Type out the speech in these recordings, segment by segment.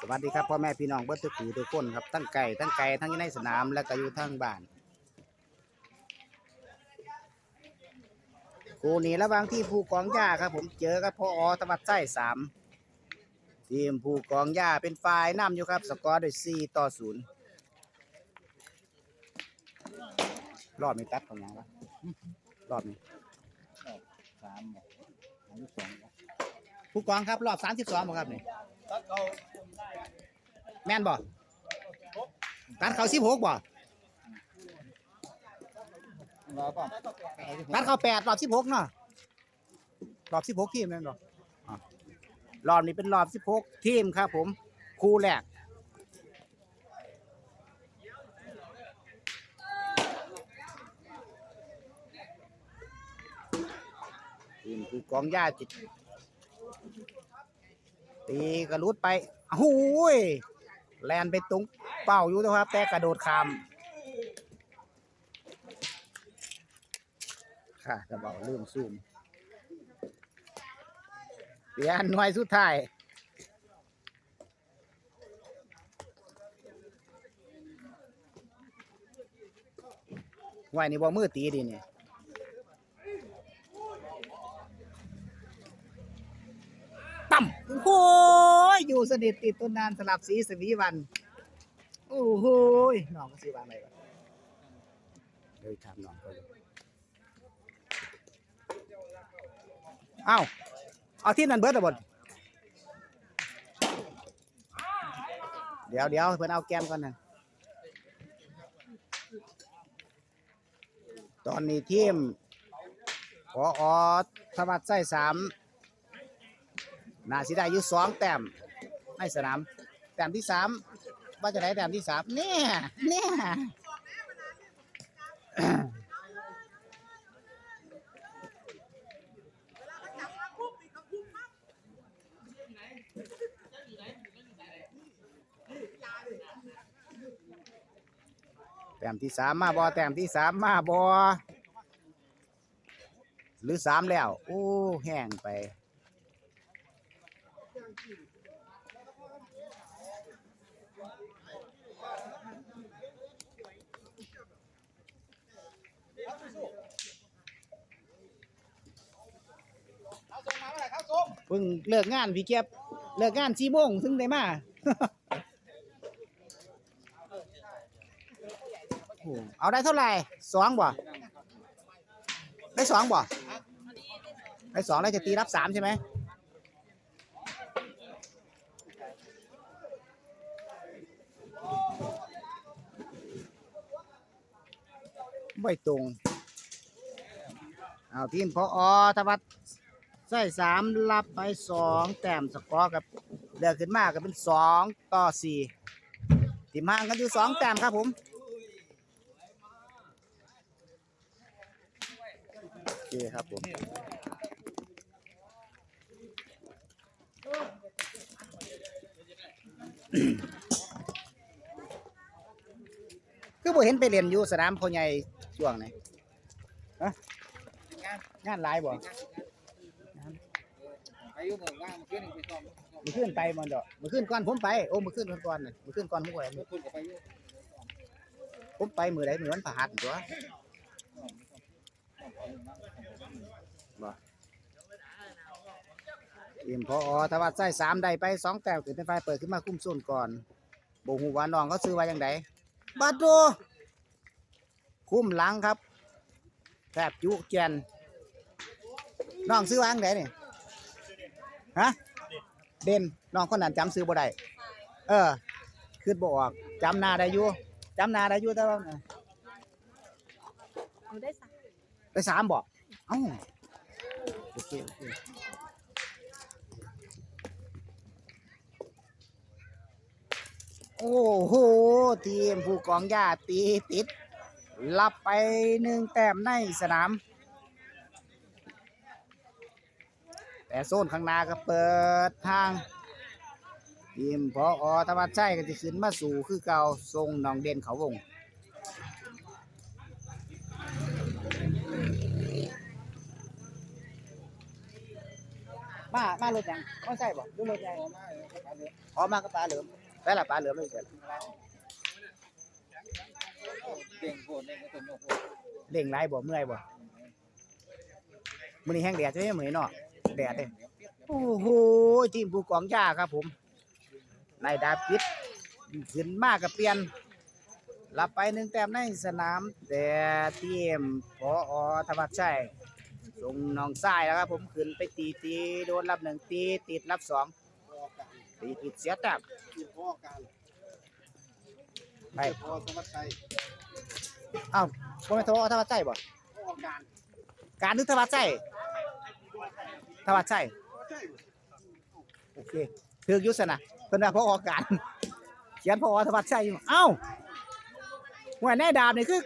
สวัสดีครับพ่อแม่พี่น้องเบิร์ทุกหูทุกคนครับทั้งไก่ทั้งไก่ทั้งยู่ในสนามและก็อยู่ทั้งบ้านคู่นี้ระหว่างที่ผู้กองย่าครับ ผมเจอกับพ่ออตวัดไส้สามทีมผู้กองย่าเป็นฝ่ายนำอยู่ครับ สกอร์ด้วยสี่ต่อศูนย์รอบนี้ตัดของยังวะรอบนี้สามสามสิบสอง ผู้กองครับรอบสามสิบสองบ่ครับนี่ตัดเขาแม่นบ่ตัดเขาสิบหกบ่รอก่อนตัดเขาแปดรอบสิบหกเนาะรอบสิบหกทีมแม่นบ่อะรอบนี้เป็นรอบสิบหกทีมครับผมคู่แรกทีมผู้กองย่าจิต ตีกระลุดไปโอ้ยแลนไปตรงเป้าอยู่นะครับ แต่กระโดดขามค่ะจะบอกลืมซูมเปลี่ยนหน่วยสุดท้ายหน่วยนี่บ่มือตีดิเนี่ย ตั้ม โอ้โหอยู่สนิทติดต้นนานสลับสีสวีวัน โอ้โหน้องก็สีวางไหนวะเดี๋ยวถามน้องก่อนเอ้าเอาที่นั่นเบิร์ดอะบดเดี๋ยวเดี๋ยวเพื่อนเอาแกมก่อนนะตอนนี้ทีมพออธวัดไส้สาม น่าสิได้อยู่สองแต้มในสนาม แต้มที่สามว่าจะได้แต้มที่สามเนี่ยเนี่ยแต้มที่สามมาบอแต้มที่สามมาบอหรือสามแล้ว โอ้ แห้งไป เพิ่งเลิกงานพี่เก็บเลิกงานสี่โมงถึงได้มาเอาได้เท่าไหร่สองบ่ได้สองบ่ได้สองแล้วจะตีรับสามใช่ไหมไม่ตรง เอาทีมพออธวัฒน์ ใส่สามรับไปสองแต้มสกอร์กับเดือขึ้นมาก็เป็นสองต่อสี่ทีมห่างกันอยู่สองแต้มครับผมโอเคครับผมคือบ่เห็นไปเรียนอยู่สนามพ่อใหญ่ช่วงไหนฮะงานหลายบ่ อายุเมือนว่างมื่อกี้นไปซ้อมมือขึ้นไปมันดอกมือขึ้นก่อนผมไปโอ้มือขึ้นก่อนน่ะมือขึ้นก่อนผมไปเมื่อคืนก็ไปอยู่ผมไปมือใดมือวันพฤหัสตัวบ่ทีมพอทวัดใส่สามได้ไปสองแต้มขึ้นเป็นไฟเปิดขึ้นมาคุ้มโซนก่อนบ่ฮู้ว่าน้องเขาซื้อไว้ยังไงบัดโดคุ้มหลังครับแทบจุแกนน้องซื้อวางไดนี่ย ฮะเด่นน้องคนนั้นจำซื้อบ่ได้เออคือบ่ออกจำหน้าได้อยู่จำหน้าได้อยู่แต่ว่าเอาได้สักไปสามบอกเอ้าโอเคโอเคโอ้โห ทีมผู้กองยาตีติด รับไปหนึ่งแต้มในสนาม แต่โซนข้างหน้าก็เปิดทางทีมพออธวัชชัยก็จะขึ้นมาสู่คือเก่าทรงหนองเด่นเขาวงมมา มารถยังไม่ใช่บ่ดูรถใหญ่อ๋อมากับปลาเหลือมได้ละปลาเหลือมเลยเกิดเก่งโคตรเล่นก็ตัวโยกโคตรเร่งไรบ่เมื่อยบ่มื้อนี้แห้งแดดใช่ไหมมื้อนี้เนาะ แดดเด้โอ้โหทีมผู้กองยาครับผมนายดาบิดขึ้นมากกับเปลี่ยนรับไปหนึ่งแต้มในสนาม แต่ทีมพอธวัชชัยส่งน้องทรายแล้วครับผมขึ้นไปตีตีโดนรับหนึ่งตีติดรับสองตีติดเสียแต้มพ่อการไปพ่อสมัครใจอ้าวบ่แม่นโทรธวัชชัยบ่พ่อการการนึกธวัชชัย ธวัชชัยใช่โอเคถือยุสนะเพิ่นว่าพออการเขียนพอธวัชชัยอยู่เอ้าหัวแน่ดาบนี่คือ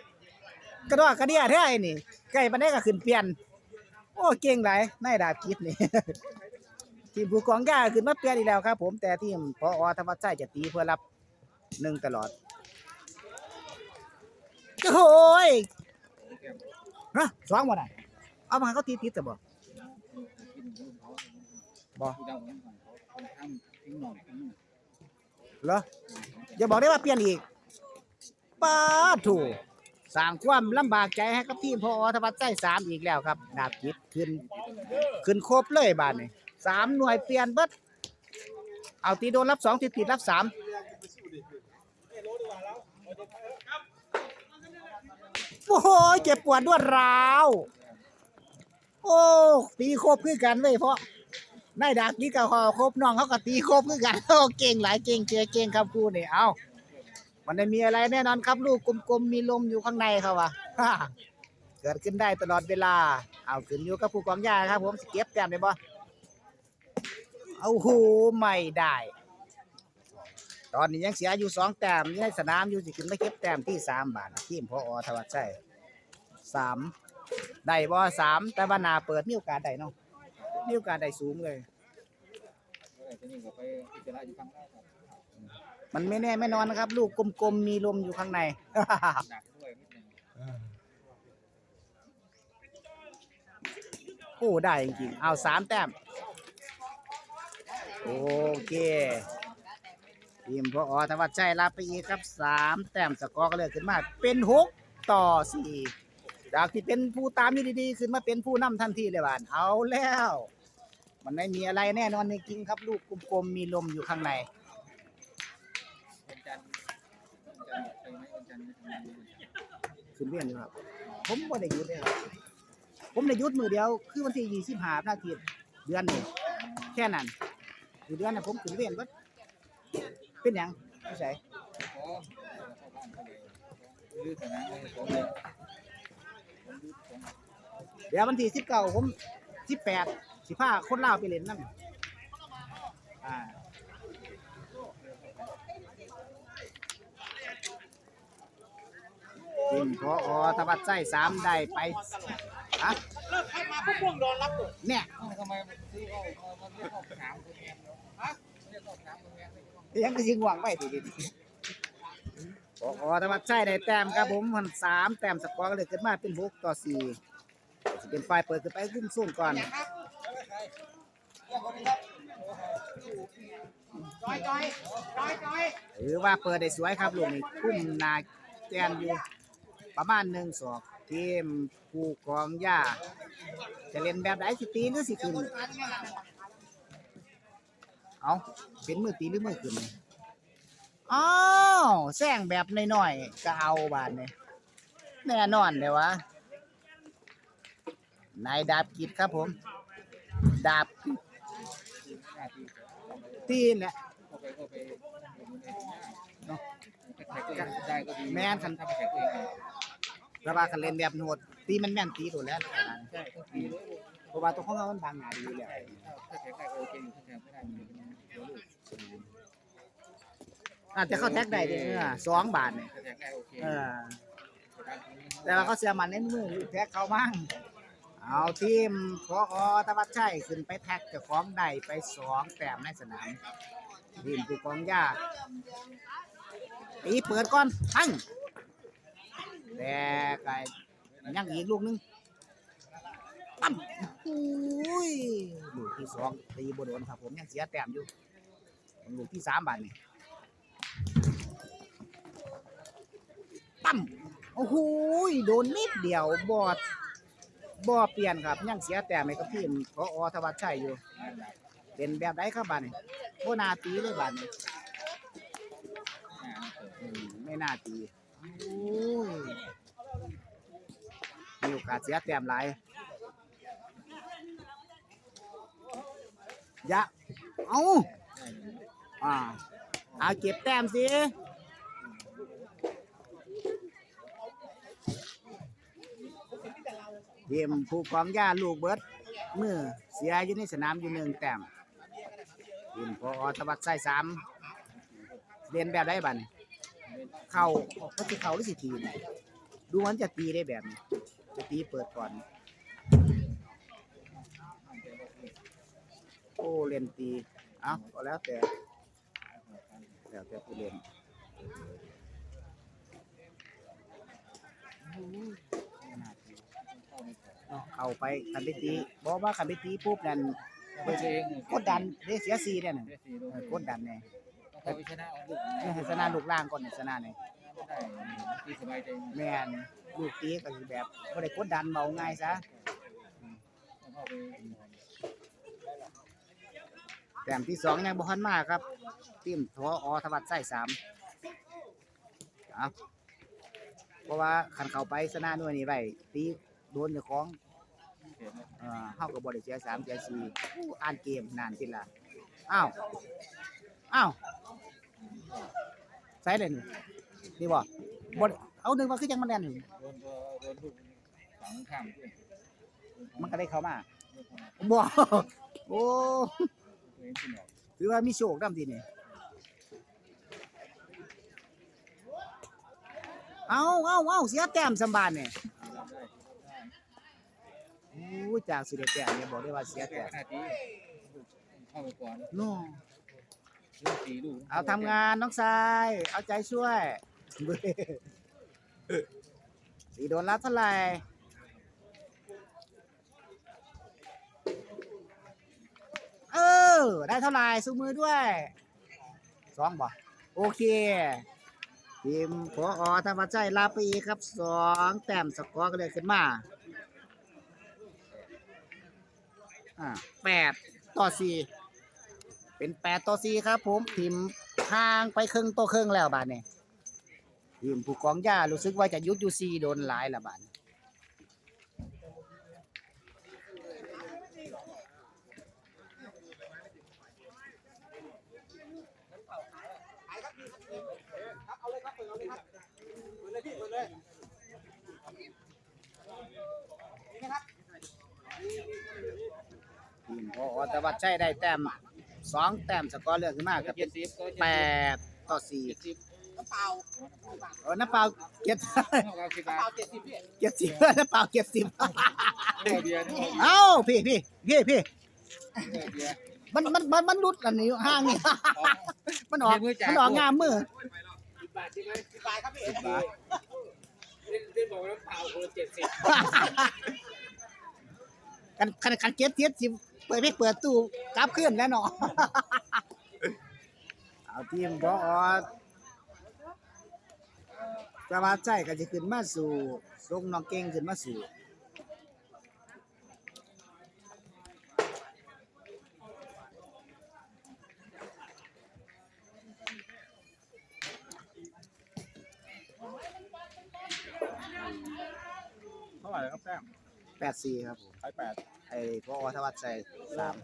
กระดอกกระเดียแท้ไอ้นี่ใกล้ปานใดก็ขึ้นเปลี่ยน โอ้เก่งหลายนายดาบคิดนี่ทีมผู้กองยาขึ้นมาเปลี่ยนอีกแล้วครับ ผมแต่ทีมพอธวัชชัยจะตีเพื่อรับหนึ่งตลอดโอ้ยฮะสองบ่ได้เอามาเขาตีติดแต่บ่บ่ที่ดาวนั้นของ เหรอเหรออย่าบอกได้ว่าเปลี่ยนอีกป้าดถูกสร้างความลำบากใจให้กับทีมพอธวัชใจสามอีกแล้วครับ ดาบจิตขึ้น ขึ้นครบเลยบาทนี่สามหน่วยเปลี่ยนเบิดเอาตีโดนรับสองตีติดรับสามโอ้โหเจ็บปวดรวดร้าว โอ้ตีครบคือกันเลยเพราะ นายดักนี่ก็พอครบน้องเขาก็ตีครบคือกันโอ้เก่งหลายเก่งเจอเก่งครับครูนี่เอามันไม่มีอะไรแน่นอนครับลูกกลมๆมีลมอยู่ข้างในเขาวะฮ่าเกิดขึ้นได้ตลอดเวลา เอาขึ้นอยู่กับผู้กองยาครับ ผมสเก็บแต้มได้บ่เอาโหไม่ได้ ตอนนี้ยังเสียอยู่สองแต้มยังในสนามอยู่สิขึ้นมาเก็บแต้มที่สามบาททีมพออธวัชชัยสามได้บ่สามแต่ว่านาเปิดมีโอกาสได้เนาะ มีโอกาสได้สูงเลยก็เลยจะนี่ก็ไปพิจารณาอยู่ข้างหน้าครับมันไม่แน่ไม่นอนนะครับ ลูกกลมๆมีลมอยู่ข้างในหนักด้วยนิดนึงโอ้ได้จริงๆเอาสามแต้ม โอเคทีมพอธวัชชัยรับไปอีกครับสามแต้มสกอร์ก็เลยขึ้นมา เป็นหกต่อสี่ จากที่เป็นผู้ตามอยู่ดีๆขึ้นมาเป็นผู้นำทันทีเลยบ้านเอาแล้ว มันไม่มีอะไรแน่นอนจริงๆครับ ลูกกลมๆมีลมอยู่ข้างในวันจันทร์วันจันทร์ไปไหมวันจันทร์ไม่ทำงานเลยขึ้นเวียนอยู่ครับผมบ่ได้หยุดเลยครับผมได้หยุดมือเดียวคือวันที่ยี่สิบห้าพระอาทิตย์เดือนนี้แค่นั้นคือเดือนน่ะผมขึ้นเวียนเบิดเป็นหยังไม่ใช่ เดี๋ยววันที่สิบเก้าผมสิบแปดสิพาคนล่าวไปเล่นนั่นอ่าทีมพอธวัชใจสามได้ไปฮะเลิกใครมาพวกพวกโดนรับตัวเนี่ยทำไมมันซื้อเข้ามันเรียกเข้าสนามคนแงนเนาะฮะเรียกเข้าสนามคนแงนเลยยังก็ยิงหวังไว้ทีเดียวพอธวัชใจได้แต้มครับผมมันสามแต้มสกอร์ก็เลยขึ้นมาเป็นหกต่อสี่ จะเป็นฝ่ายเปิดขึ้นไปขึ้นสู้ก่อนหรือว่าเปิดได้สวยครับลูกนี่คุ้มนาแกนอยู่ประมาณหนึ่งศอกทีมผู้กองย่าจะเล่นแบบไหนสิตีหรือสิขึ้นเอาเป็นมือตีหรือมือขึ้นอ้าวแซงแบบน้อยๆก็เอาบานเนี่ยแน่นอนเลยวะ นายดาบกิจครับผม ดาบตีนแหละเข้าไปเข้าไปอยู่ในหน้าเนาะถ้าแข่งได้ก็ดีแม่นคันถ้าไม่แข่งเองระบาคันเล่นแบบโหดตีมันแม่นตีตัวแล้วใช่ตีเลยเพราะว่าตัวของเรามันบางหนาดีอยู่แล้วถ้าแข่งได้ก็โอเคอยู่ถ้าแข่งไม่ได้มันจะเป็นเดี๋ยวลูกอาจจะเข้าแท็กได้เด้อสองบาทเนี่ยแต่ว่าเขาเสียมันเน้นมือแท็กเขามั่ง เอาทีมพอธวัชชัยขึ้นไปแท็กเจ้าของได้ไปสองแต้มในสนามทีมผู้กองยาตีเปิดก่อนทั้งแต่ไก่ยังอีกลูกหนึงปั๊มอุ้ยลูกที่สองตีบโดนครับผมยังเสียแต้มอยู่ลูกที่สามบาทนี่ปั๊มโอ้โหโดนนิดเดียวบอด บอเปลี่ยนครับยังเสียแต้มให้กับทีมพออธวัชชัยอยู่ เป็นแบบไหนครับบาทนี่โบนาตีเลยบาทนี่อืมไม่น่าตีโอ้ยมีโอกาสเสียแต้มหลายยะเอาอ่าเอาเก็บแต้มสิ เกมผู้กองย่าลูกเบิดมือเสียอยู่ในสนามอยู่หนึ่งแต้มทีมพอธวัชใส่สามเรียนแบบได้บันเข่าก็คือเข่าหรือสิทีนดูมันจะตีได้แบบนี้จะตีเปิดก่อนโอ้เล่นตีเอ้าก็แล้วแต่แล้วแต่ผู้เล่น เนาะเข้าไปคันไปตีบอกว่าคันไปตีปุ๊บนั่นตัวเองกดดันได้เสียซีเนี่ยน่ะได้สี่ลูกเออกดดันเนี่ยต้องไปชนะเอาลูกนี่ให้ชนะลูกล่างก่อนนี่ชนะเนี่ยได้ที่สบายใจแม่นลูกตีก็คือแบบบ่ได้กดดันเบาง่ายซะ ต้องเข้าไปแต้มที่สองยังบ่ทันมาครับ ทีมทออธวัชใส่สามเอาเพราะว่าคันเข้าไปชนะหน่วยนี้ไว้ตี โดนเจ้าของเห็นไหมเอ่อเฮาก็บ่ได้เสียสามเสียสี่อู้อ่านเกมนานทีละอ้าวอ้าวใส่เลยนี่นี่บ่บ่ได้เอาหนึ่งมาคือจังมันแน่นอยู่โดนตัวโดนลูกฝั่งข้ามด้วยมันก็ได้เข้ามาลูกของบ่โอ้ตัวเองขึ้นออกถือว่ามีโชคนำทีนี่เอาเอาเอาเสียแต้มสำบานนี่รับได้ได้ อู้จากสิได้แต้มเนี่ยบอกได้ว่าเสียแก้แต้มหน้าที่เข้าไปก่อนโน่ลูกสี่ลูกเอาทำงานน้องทราย เอาใจช่วยเบ้สีโดนรับเท่าไหร่เออ ได้เท่าไหร่สู้มือด้วยสองบ่โอเคทีมพออธรรมใจรับไปอีกครับสองแต้มสกอร์ก็เลยขึ้นมา อ่าแปดต่อสี่เป็นแปดต่อสี่ครับ ผมทีมห่างไปครึ่งตัวครึ่งแล้วบาดนี้ทีมผู้กองย่ารู้สึกว่าจะยุดยูซีโดนหลายละบาดนี้เอาเลยครับเปิดเอาเลยครับเปิดเลยพี่เปิดเลยนี่นะครับ ทีมพออธวัชชัยได้แต้มสองแต้มสกอร์เลือกขึ้นมากับเจ็ดสิบก็แปดต่อสี่เจ็ดสิบน้ำเปล่าเออน้ำเปล่าเก็ดเท่ากับสิบน้ำบาเปล่าทเจ็ดสิบพี่เก็ดสิบน้ำเปล่าเก็ดสิบเท่าเบียร์นี่เอ้าพี่พี่พี่พี่เท่าเบียร์มันมันมันมันรุดอันนี้ห้างนี่มันออกมันออกงามมือสิบบาทใช่ไหมสิบบาทครับพี่สิบบาทเล่นเล่นบอกว่าน้ำเปล่าคนละเจ็ดสิบกันกันกันเก็ดเจ็ดสิบ เปิดไม่เปิดตู้กลับขึ้นแน่นอนเอาทีมพอจะว่าใจก็จะขึ้นมาสู่ส่งน้องเก่งขึ้นมาสู่เท่าไหร่ครับแต้มแปดสี่ครับผมไปแปด ไอ้พอธวัชชัยสาม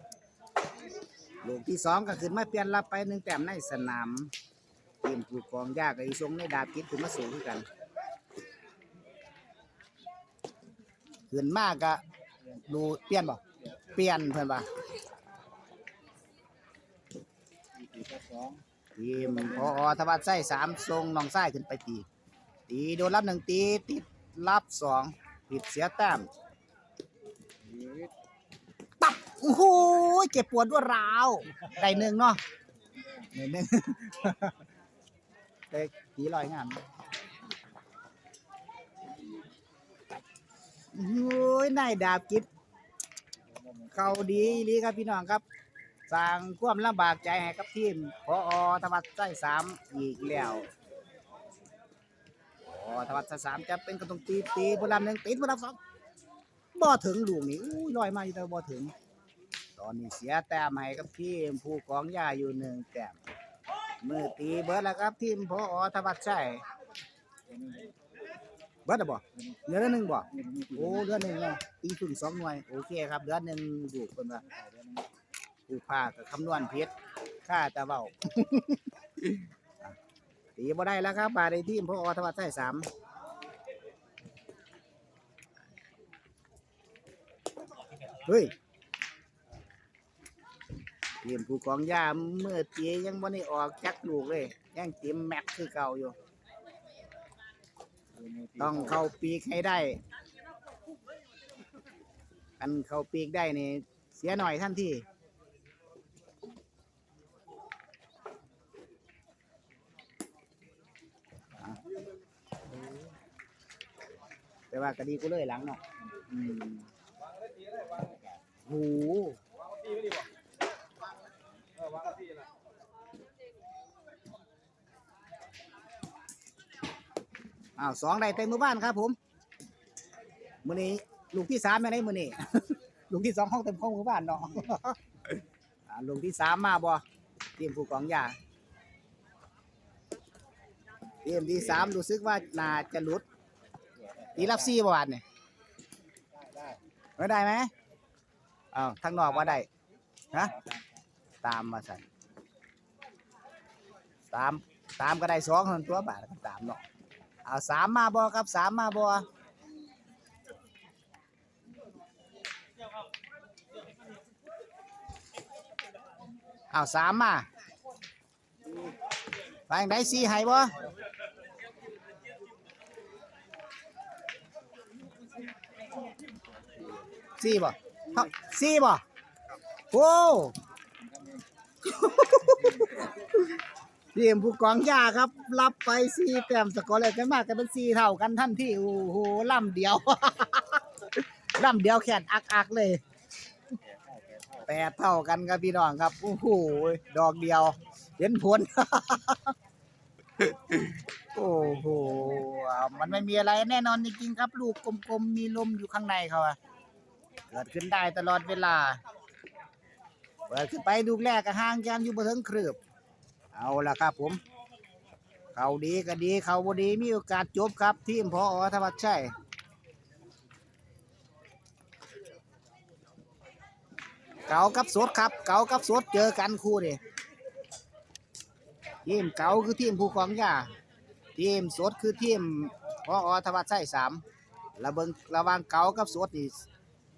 ลูกที่สองก็ขึ้นมาเปลี่ยนรับไปหนึ่งแต้มในสนามทีมผู้กองยากกับอีทรงในดาบกิดขึ้นมาสูงกันขึ้นมากก็ดูเปลี่ยนบ่เปลี่ยนเพื่อนบ่สี่สิบสองทีมพอธวัชชัยสามทรงน้องไส้ขึ้นไปตีตีโดนรับหนึ่งตีติดรับสองผิดเสียแต้ม โอ้โหเจ็บปวดรวดร้าวได้หนึ่งเนาะได้หนึ่งได้ตีลอยงานโอ้ยนายดาบกิดเขาดีอีหลีครับพี่น้องครับสร้างความลำบากใจให้กับทีมพอธวัชใจสามอีกแล้วพอธวัชใจสามจะเป็นกระตรงตีตีพลังหนึ่งตีพลังสองบ่ถึงลูกนี่อู้ยลอยมาอยู่แต่บ่ถึง ตอนนี้เสียแต้มให้กับทีมผู้กองยาอยู่หนึ่งแต้มมือตีเบิร์ดแล้วครับทีมพออธวัชใจเบิร์ดบ่เหลือหนึ่งบ่โอ้เดือนหนึ่งเนาะตีถึงสองหน่วยโอเคครับเดือนหนึ่งดูกคนว่าผู้พากับคำนวณผิดค่าตะเบาตีบ่ได้แล้วครับบาดในทีมพออธวัชไทยสามเฮ้ย ทีมผู้กองยาเมื่อเตียังบ่ได้ออกจักลูกเลย ยังเต็มแม็กคือเก่าอยู่ ต้องเข้าปีกให้ได้อันเข้าปีกได้นี่เสียหน่อยท่านที่แต่ว่ากะดีกูเลยหลังเนาะอืมโห อ้าวสองได้เต็มมือบ้านครับ ผมมือนี้ลูกที่สามไม่ได้มือนี้ลูกที่สองห้องเต็มห้องมือบ้านเนาะอ่าลูกที่สามมาบ่ทีมผู้กองยาทีมที่สามรู้สึกว่าน่าจะหลุดตีรับซี่ประวัติเนี่ยไม่ได้ไหมอ้าวทางนอกว่าได้ฮะตามมาสั่นตามตามก็ได้สองคนตัวบาทตามเนาะ เอาสามมาบอครับสามมาบอเอาสามมาไปไหนสี่ให้บ่สี่บ่สี่บ่โอ้ ทีมผู้กองยาครับ รับไปสี่แต้มสกอร์เลยกันมากกันเป็นสี่เท่ากันท่านที่โอ้โหล่ำเดียว ล่ำเดียวแขนอักอักเลยแปดเท่ากันครับพี่น้องครับโอ้โหดอกเดียวเห็นผล โอ้โหมันไม่มีอะไรแน่นอนจริงๆครับ ลูกกลมๆมีลมอยู่ข้างในเขาอะเกิดขึ้นได้ตลอดเวลาเปิดขึ้นไปดูแรกก็ห่างกันอยู่บ่ถึงครืบ เอาละครับผม เขาดีก็ดีเขาบดีมีโอกาสจบครับ ทีมพออธวัชชัยเก่ากับสดครับ เก่ากับสดเจอกันคู่นี่ทีมเก่าคือทีมผู้กองยาทีมสดคือทีมพออธวัชชัยสามระเบิงระวางเก่ากับสดนี่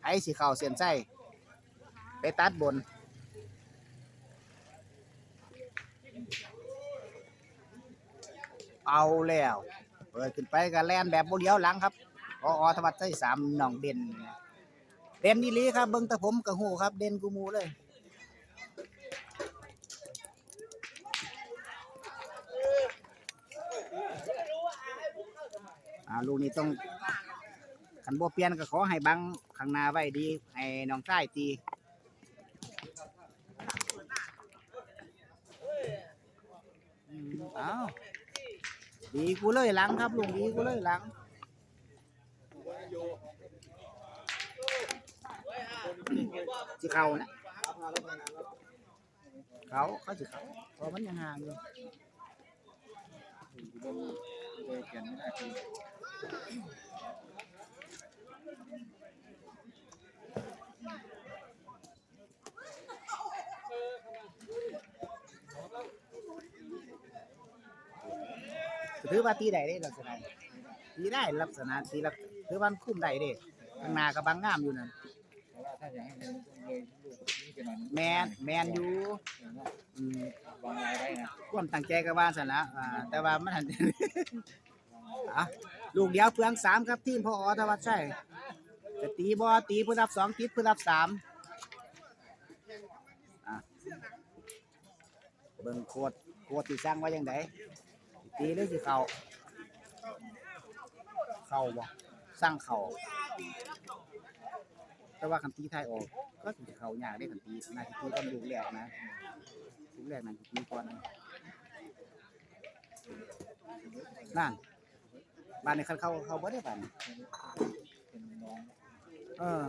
ไอ้สีเข่าเสียนไส้ไปตัดบน เอาแล้ว เปิดขึ้นไปก็แล่นแบบโบเลี้ยวหลังครับพออธวัชไส้สามหน่องเด่นเด่นดีลีครับเบิ้งแต่ผมกับหูครับ เด่นกูมูเลยอ่าลูกนี้ต้องคันบ่เปลี่ยนก็ขอให้บังข้างหน้าไว้ดี ให้น้องชายตีอืมเอ้า ดีกูเลยหลังครับลุงดีกูเลยหลังสิเขานะเขาเขาสิเขาเพราะมันยังห่างอยู่ เลยเปลี่ยนไม่ได้คือ ถือว่าตีได้เด้ลักษณะตีได้ลักษณะตีลักถือว่าคุ้มได้เด้ข้างหน้าก็บังงามอยู่นั่นแมนแมนอยู่อืมความตั้งใจก็ว่าสั่นละอ่าแต่ว่ามันหันอะลูกเดียวเปลืองสามครับทีมพออธวัชชัยจะตีบอตีผู้รับสองติดผู้รับสามอะเบิ่งโคตรโคตรที่สร้างไว้ยังไง ตีหรือสิเขาเข้าบ่สร้างเขาแต่ว่าคันตีไทยออก ก็ถึงจะเขายากได้คันตีนาทีตีก่อนลูกแรกนะลูกแรกนั่นตีก่อนนั่นบ้านในคันเขาเขาบ่ได้บ้านเออ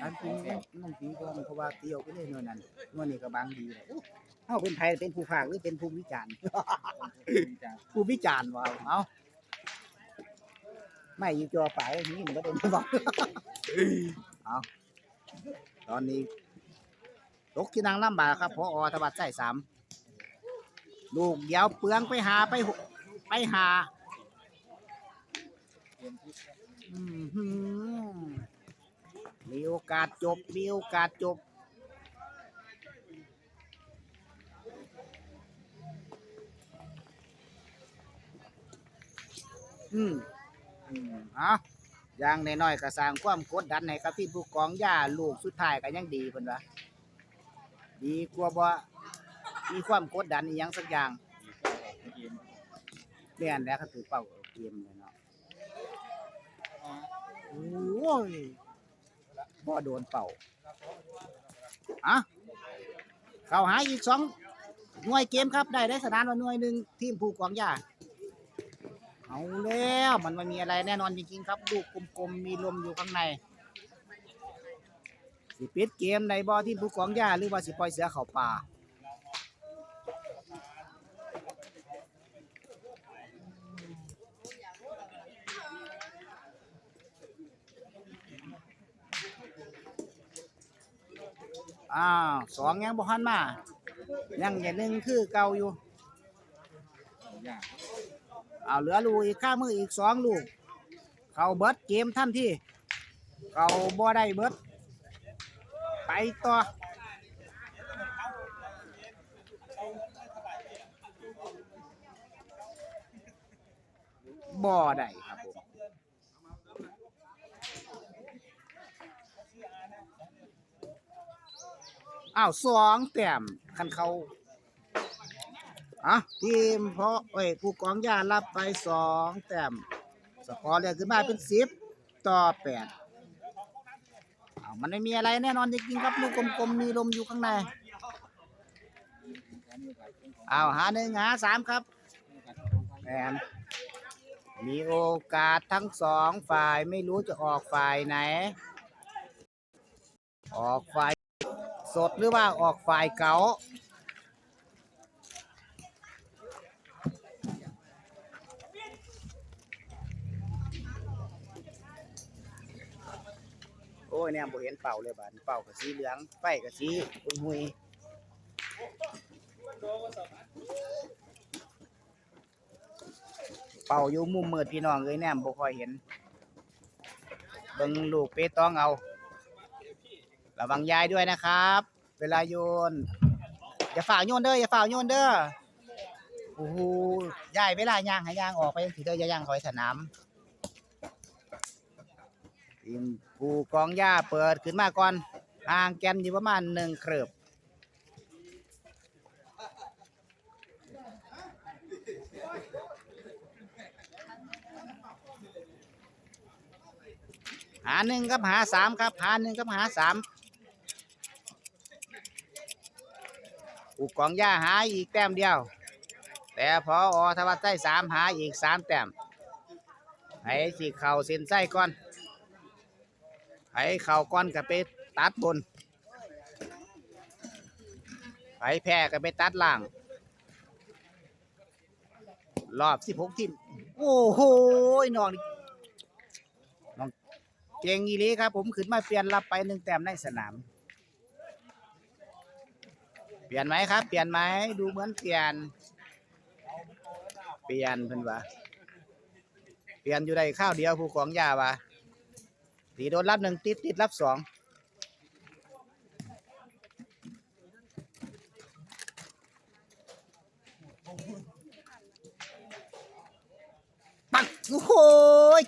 อันตีมันตีก่อนเพราะว่าเตีออกไปเลยหน่วยนั้นหน่วยนี้ก็บางดีเลยอู้เฮาเป็นไผเป็นผู้ภาคหรือเป็นผู้วิจารณ์ ผู้วิจารณ์ว่าเอาไม่อยู่จอไปนี่มันก็โดนบอกเอาตอนนี้ตกที่นางลำบากครับพออธวัดใจสามลูกเดี๋ยวเปลืองไปหาไปหไปหา อื้อหือ มีโอกาสจบ มีโอกาสจบ อืมอืมเอาอย่างน้อยๆก็สร้างความกดดันให้กับที่ผู้กองย่าลูกสุดท้ายก็ยังดีเพิ่นว่าดีกว่าบ่มีความกดดันอีหยังสักอย่างเรียนแม่นแล้วก็ถือเป้าเกมเลยเนาะโอ้ย บ่โดนเป่าอะเข้าหาอีกสองหน่วยเกมครับได้ได้สนานว่าหน่วยหนึ่งทีมผูกกองยาเอาแล้วมันไม่มีอะไรแน่นอนจริงๆครับลูกกลมๆมีลมอยู่ข้างในสิปิดเกมในบ่อทีมผู้กองยาหรือว่าสิปล่อยเสือเข่าป่า อ้าวสองยังบ่ทันมา ยังอย่างหนึ่งคือเก่าอยู่ยากเอาเหลือลูกอีกข้ามืออีกสองลูก เขาเบิดเกมทันที่ เขาบ่ได้เบิด ไปต่อบ่ได้ครับผม อ้าวสองแต้มคันเขาอะทีมเพราะเอ้ยผู้กองยารับไปสองแต้มสกอร์เลยขึ้นมาเป็นสิบต่อแปดอ้าวมันไม่มีอะไรแน่นอนจริงๆครับลูกกลมๆมีลมอยู่ข้างในอ้าวหาหนึ่งหาสามครับแอมมีโอกาสทั้งสองฝ่ายไม่รู้จะออกฝ่ายไหน ออกฝ่าย สดหรือว่าออกฝ่ายเก่าโอ้ยเนี่ยบ่เห็นเป่าเลยบาดเป่ากับสีเหลืองไฟกับสีอุ้ยหุยเป่าอยู่มุมมืดพี่น้องเลยแนมบ่ค่อยเห็นเบิ่งลูกเปตองเอา ระวังยายด้วยนะครับ เวลาโยน อย่าฝ่าโยนเด้ออย่าฝ่าโยนเด้อโอ้โหยายเวลาย่างให้ย่างออกไปถือเด้อย่าย่างถอยสนามทีมผูกองหญ้าเปิดขึ้นมาก่อนห่างแกนอยู่ประมาณหนึ่งเครือบหาหนึ่งครับหาสามครับ หาหนึ่งครับหาสาม อุกกองย่าหายอีกแต้มเดียว แต่พออทวัดไส้สามหายอีกสามแต้มให้สิเข่าเส้นไส้ก่อนให้เข่าก่อนกับไปตัดบนให้แพ้กับไปตัดล่าง รอบสิบหกทีมโอ้โหน้องน้องเก่งอีหลีครับ ผมขึ้นมาเปลี่ยนรับไปหนึ่งแต้มในสนาม ปลี่ยนไหมครับ เปลี่ยนไหมดูเหมือนเปลี่ยน เปลี่ยนเพิ่นว่าเปลี่ยนอยู่ได้ข้าวเดียวผู้ของยาว่าตีโดนรับหนึ่งติดติดรับสองปักโอ้โห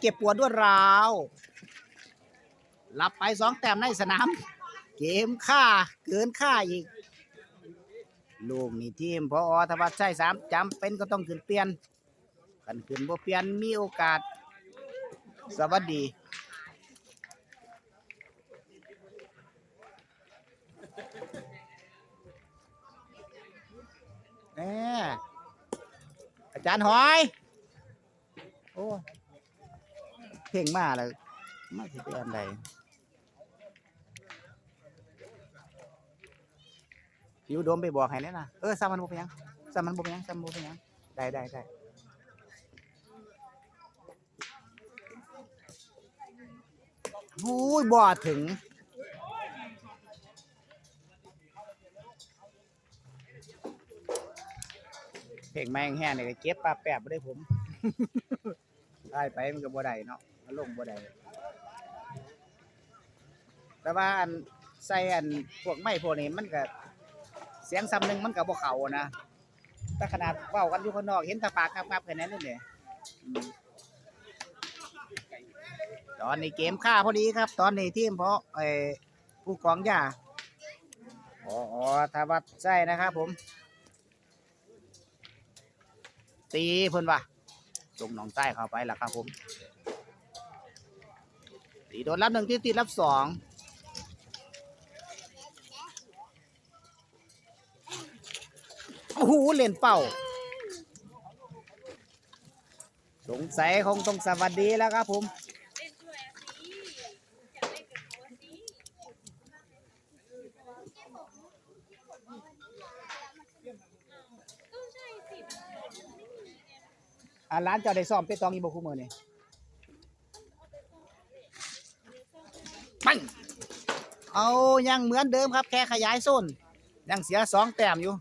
เก็บปวดด้วยราวรับไปสองแต้มในสนาม เกมค่าเกินค่าอีก ลูกนี่ทีมพออธวัชชัยสามจำเป็นก็ต้องขึ้นเปลี่ยนกันขึ้นบ่เปลี่ยนมีโอกาส สวัสดีแน่อาจารย์หอย โอ้ เพ่งมาเลยมาที่เป็นอันใด ผิวโดมไปบอกให้แน่นะเออซ้ำมันบ่เป็นหยังซ้ำมันบ่เป็นหยังซ้ำมันบ่เป็นหยังได้ได้ได้หูยบ่ถึง เพลงแมงแห้งเนี่ยก็เก็บปลาแปบบ่ได้ผม ได้ไปมันก็บ่ได้เนาะมันลงบ่ได้แต่ว่าอันใส่อันพวกไม้พวกนี้มันก็ เสียงซ้ำหนึ่งมันก็บ่เขานะแต่ขนาดเว้ากันอยู่ข้างนอกเห็นตาปากงับๆแค่นั้นนี่แหละอืมตอนนี้เกมค่าพอดีครับ ตอนนี้ทีมเพราะไอ้ผู้กองยาอ๋ออ๋อถ้าวัดใช่นะครับผม ตีเพิ่นว่าจงหนองใต้เข้าไปล่ะครับผมตีโดนรับหนึ่งที่ตีรับสองโอ้โหูเล่นเป่า สงสัยคงต้องสวัสดีแล้วครับผมอะสิอยาร้านเจ้าได้ซ่อมเปตองอีโบคูมือนี่ปังเอายังเหมือนเดิมครับ แค่ขยายโซนยังเสียสองแต้มอยู่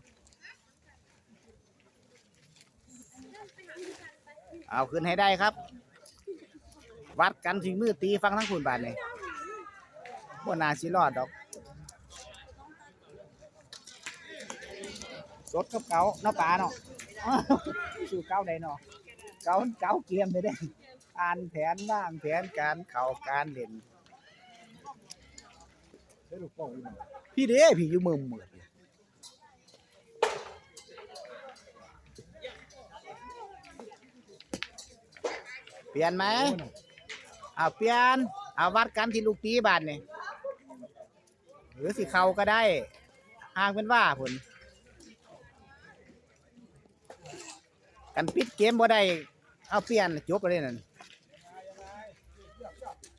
เอาขึ้นให้ได้ครับ วัดกันถึงมือตีฟังทั้งคุณบาทนี่บ่นาสิรอดดอกสดกับเกาเนาะปลาเนาะสู่เกาได้เนาะเกาเกาเกียมได้เด้อ่านแผนว่างแผนการเข้าการเล่นได้ลูกโป่งอีกหน่อยพี่เด้พี่อยู่มือมืด เปลี่ยนไหมเอาเปลี่ยน เอาวัดกันที่ลูกตีบานนี่หรือสิเขาก็ได้ห่างเป็นว่าผลกันปิดเกมบ่ได้เอาเปลี่ยนจบเลยนั่น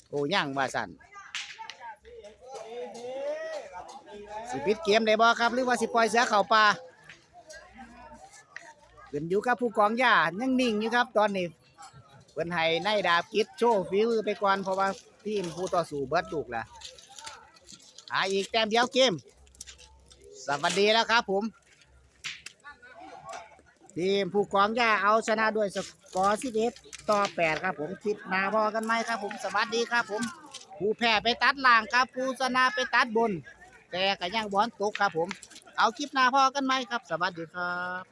โอ้ย่างว่าสันสิปิดเกมได้บ่ครับ หรือว่าสิปล่อยเสือเข้าป่าขึ้นอยู่กับผู้กองยายังนิ่งอยู่ครับ ตอนนี้ เพิ่นให้นดาบกิจโชว์ฝีมือไปก่อนเพราะว่าทีมผู้ต่อสู้เบิดลูกละหาอีกแต้มเดียวเกม สวัสดีแล้วครับผม ทีมผู้กองยาเอาชนะด้วยสกอร์11ต่อ8ครับผมคลิปหน้าพอกันไหมครับผมสวัสดีครับผม ผู้แพ้ไปตัดล่างครับ ผู้ชนะไปตัดบน แต่ก็ยังบอลตกครับผม เอาคลิปหน้าพอกันไหมครับ สวัสดีครับ